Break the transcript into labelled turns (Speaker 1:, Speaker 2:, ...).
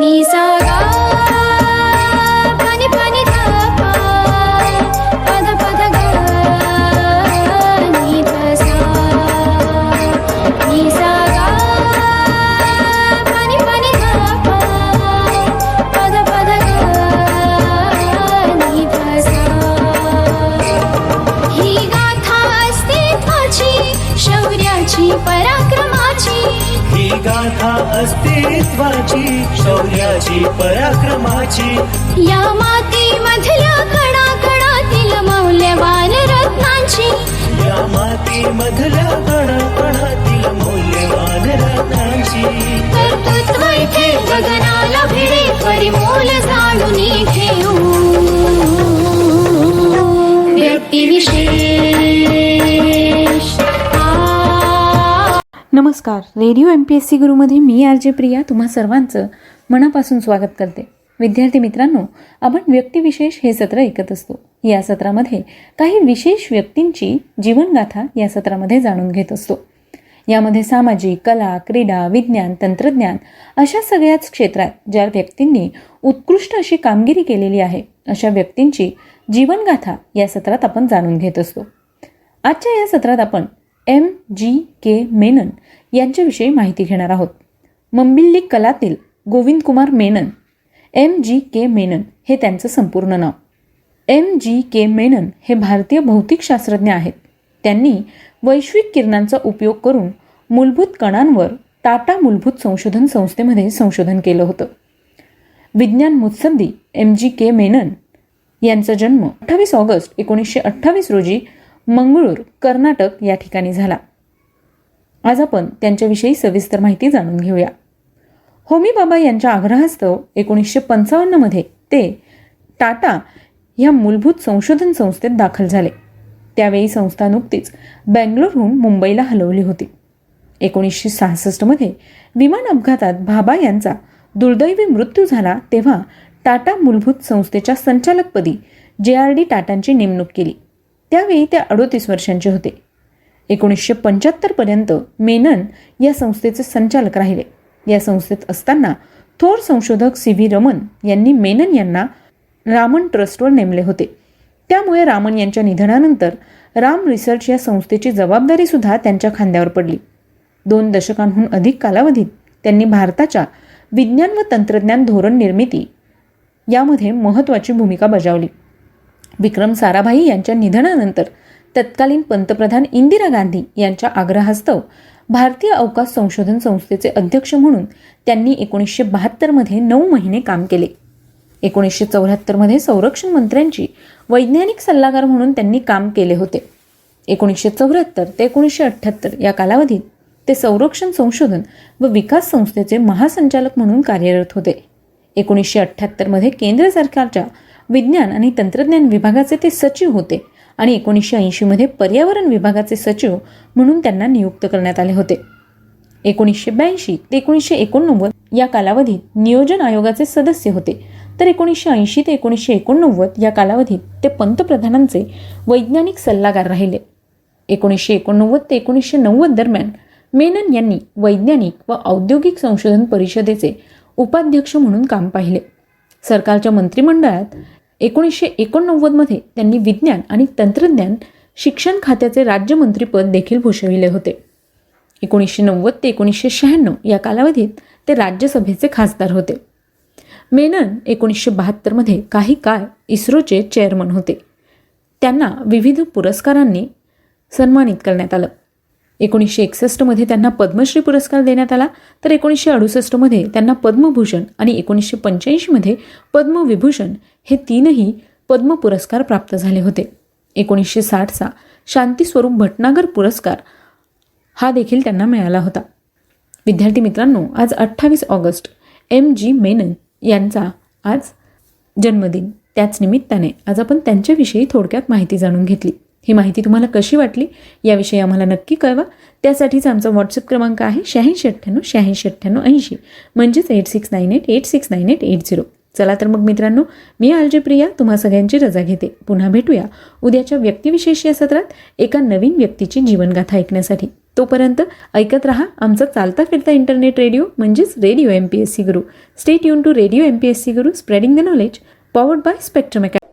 Speaker 1: Nisa अस्तित्वाची शौर्याची पराक्रमाची. या मातीमधल्या कणाकणातील मौल्यवान रत्नांची.
Speaker 2: या माती मधल्या कणाकणातील मौल्यवान रत्नांची.
Speaker 1: कर्तृत्व इथे गगनाला भिडे परिमोल जाणून घेऊ व्यक्तिविशेष
Speaker 3: नमस्कार. Radio M P S C गुरुमध्ये मी आर जे प्रिया तुम्हा सर्वांचं मनापासून स्वागत करते. विद्यार्थी मित्रांनो आपण व्यक्तिविशेष हे सत्र ऐकत असतो. या सत्रामध्ये काही विशेष व्यक्तींची जीवनगाथा या सत्रामध्ये जाणून घेत असतो. यामध्ये सामाजिक कला क्रीडा विज्ञान तंत्रज्ञान अशा सगळ्याच क्षेत्रात ज्या व्यक्तींनी उत्कृष्ट अशी कामगिरी केलेली आहे अशा व्यक्तींची जीवनगाथा या सत्रात आपण जाणून घेत असतो. आजच्या या सत्रात आपण एम जी के मेनन यांच्याविषयी माहिती घेणार आहोत. मंबिल्ली कलातील Govind Kumar Menon M G K Menon हे त्यांचं संपूर्ण नाव. एम जी के मेनन हे भारतीय भौतिकशास्त्रज्ञ आहेत. त्यांनी वैश्विक किरणांचा उपयोग करून मूलभूत कणांवर टाटा मूलभूत संशोधन संस्थेमध्ये संशोधन केलं होतं. विज्ञान मुत्सद्दी एम जी के मेनन यांचा जन्म अठ्ठावीस ऑगस्ट एकोणीसशे अठ्ठावीस रोजी मंगळूर कर्नाटक या ठिकाणी झाला. आज आपण त्यांच्याविषयी सविस्तर माहिती जाणून घेऊया. होमी बाबा यांच्या आग्रहास्तव एकोणीसशे पंचावन्नमध्ये ते टाटा ह्या मूलभूत संशोधन संस्थेत दाखल झाले. त्यावेळी संस्था नुकतीच बँगलोरहून मुंबईला हलवली होती. एकोणीसशे सहासष्टमध्ये विमान अपघातात भाबा यांचा दुर्दैवी मृत्यू झाला तेव्हा टाटा मूलभूत संस्थेच्या संचालकपदी जे आर डी टाटांची नेमणूक केली. त्यावेळी त्या अडोतीस वर्षांचे होते. एकोणीसशे पंच्याहत्तरपर्यंत मेनन या संस्थेचे संचालक राहिले. या संस्थेत असताना थोर संशोधक सी व्ही रमन यांनी मेनन यांना रामन ट्रस्टवर नेमले होते. त्यामुळे रामन यांच्या निधनानंतर राम रिसर्च या संस्थेची जबाबदारीसुद्धा त्यांच्या खांद्यावर पडली. दोन दशकांहून अधिक कालावधीत त्यांनी भारताच्या विज्ञान व तंत्रज्ञान धोरण निर्मिती यामध्ये महत्त्वाची भूमिका बजावली. विक्रम साराभाई यांच्या निधनानंतर तत्कालीन पंतप्रधान इंदिरा गांधी यांच्या आग्रहास्तव भारतीय अवकाश संशोधन संस्थेचे अध्यक्ष म्हणून त्यांनी एकोणीसशे बहात्तरमध्ये नऊ महिने काम केले. एकोणीसशे चौऱ्याहत्तरमध्ये संरक्षण मंत्र्यांची वैज्ञानिक सल्लागार म्हणून त्यांनी काम केले होते. एकोणीसशे चौऱ्याहत्तर ते एकोणीसशे अठ्ठ्याहत्तर या कालावधीत ते संरक्षण संशोधन व विकास संस्थेचे महासंचालक म्हणून कार्यरत होते. एकोणीसशे अठ्ठ्याहत्तरमध्ये केंद्र सरकारच्या विज्ञान आणि तंत्रज्ञान विभागाचे ते सचिव होते आणि एकोणीसशे ऐंशीमध्ये पर्यावरण विभागाचे सचिव म्हणून त्यांना नियुक्त करण्यात आले होते. एकोणीसशे ब्याऐंशी ते एकोणीसशे एकोणनव्वद या कालावधीत नियोजन आयोगाचे सदस्य होते. तर एकोणीसशे ऐंशी ते एकोणीसशे एकोणनव्वद या कालावधीत ते पंतप्रधानांचे वैज्ञानिक सल्लागार राहिले. एकोणीसशे एकोणनव्वद ते एकोणीसशे नव्वद दरम्यान मेनन यांनी वैज्ञानिक व औद्योगिक संशोधन परिषदेचे उपाध्यक्ष म्हणून काम पाहिले. सरकारच्या मंत्रिमंडळात एकोणीसशे एकोणनव्वदमध्ये त्यांनी विज्ञान आणि तंत्रज्ञान शिक्षण खात्याचे राज्यमंत्रीपद देखील भूषविले होते. एकोणीसशे नव्वद ते एकोणीसशे शहाण्णव या कालावधीत ते राज्यसभेचे खासदार होते. मेनन एकोणीसशे बहात्तरमध्ये काही काळ इस्रोचे चेअरमन होते. त्यांना विविध पुरस्कारांनी सन्मानित करण्यात आलं. एकोणीसशे एकसष्टमध्ये त्यांना पद्मश्री पुरस्कार देण्यात आला तर एकोणीसशे अडुसष्टमध्ये त्यांना पद्मभूषण आणि एकोणीसशे पंच्याऐंशीमध्ये पद्मविभूषण हे तीनही पद्म पुरस्कार प्राप्त झाले होते. एकोणीसशे साठचा शांतीस्वरूप भटनागर पुरस्कार हा देखील त्यांना मिळाला होता. विद्यार्थी मित्रांनो आज अठ्ठावीस ऑगस्ट एम जी मेनन यांचा आज जन्मदिन. त्याच निमित्ताने आज आपण त्यांच्याविषयी थोडक्यात माहिती जाणून घेतली. ही माहिती तुम्हाला कशी वाटली याविषयी आम्हाला नक्की कळवा. त्यासाठीच आमचा व्हॉट्सअप क्रमांक आहे शहाऐंशी अठ्ठ्याण्णव शहाऐंशी अठ्ठ्याण्णव ऐंशी. म्हणजेच eight six nine eight eight six nine eight eight zero चला तर मग मित्रांनो मी आलजे प्रिया तुम्हा सगळ्यांची रजा घेते. पुन्हा भेटूया. उद्याच्या व्यक्तिविशेष या सत्रात एका नवीन व्यक्तीची जीवनगाथा ऐकण्यासाठी. तोपर्यंत ऐकत रहा आमचा चालता फिरता इंटरनेट रेडिओ म्हणजेच radio M P S C Guru stay युन to radio M P S C Guru spreading the knowledge powered by Spectrum